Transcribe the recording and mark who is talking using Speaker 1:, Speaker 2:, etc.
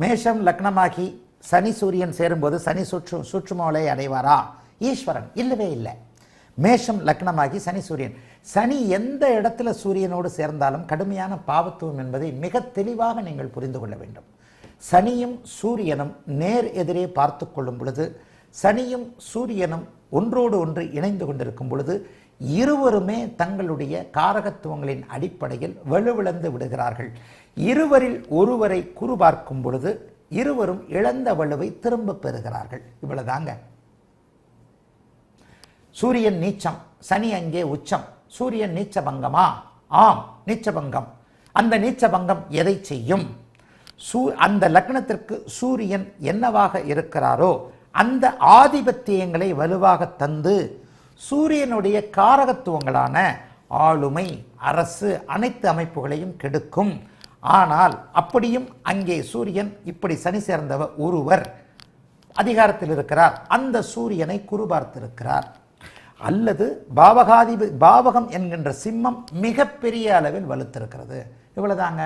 Speaker 1: மேஷம் லக்னமாகி சனி சூரியன் சேரும்போது சனி சுற்று சுற்றுமோலை அடைவாரா? ஈஸ்வரன் இல்லவே இல்லை. மேஷம் லக்னமாகி சனி சூரியன். சனி எந்த இடத்துல சூரியனோடு சேர்ந்தாலும் கடுமையான பாவத்துவம் என்பதை மிக தெளிவாக நீங்கள் புரிந்து கொள்ள வேண்டும். சனியும் சூரியனும் நேர் எதிரே பார்த்து கொள்ளும் பொழுது சனியும் சூரியனும் ஒன்றோடு ஒன்று இணைந்து கொண்டிருக்கும் பொழுது இருவருமே தங்களுடைய காரகத்துவங்களின் அடிப்படையில் வலுவிழந்து விடுகிறார்கள். இருவரில் ஒருவரை குறு பார்க்கும் பொழுது இருவரும் இழந்த வலுவை திரும்ப பெறுகிறார்கள். இவ்வளவுதாங்க. சூரியன் நீச்சம் சனி அங்கே உச்சம். சூரியன் நீச்சபங்கமா? ஆம் நீச்சபங்கம். அந்த நீச்சபங்கம் எதை செய்யும்? சூ அந்த லக்னத்திற்கு சூரியன் என்னவாக இருக்கிறாரோ அந்த ஆதிபத்தியங்களை வலுவாக தந்து சூரியனுடைய காரகத்துவங்களான ஆளுமை அரசு அனைத்து அமைப்புகளையும் கெடுக்கும். ஆனால் அப்படியும் அங்கே சூரியன் இப்படி சனி சேர்ந்தவர் ஒருவர் அதிகாரத்தில் இருக்கிறார். அந்த சூரியனை குறுபார்த்திருக்கிறார் அல்லது பாவகாதிப பாவகம் என்கின்ற சிம்மம் மிகப்பெரிய அளவில் வலுத்திருக்கிறது. இவ்வளோதாங்க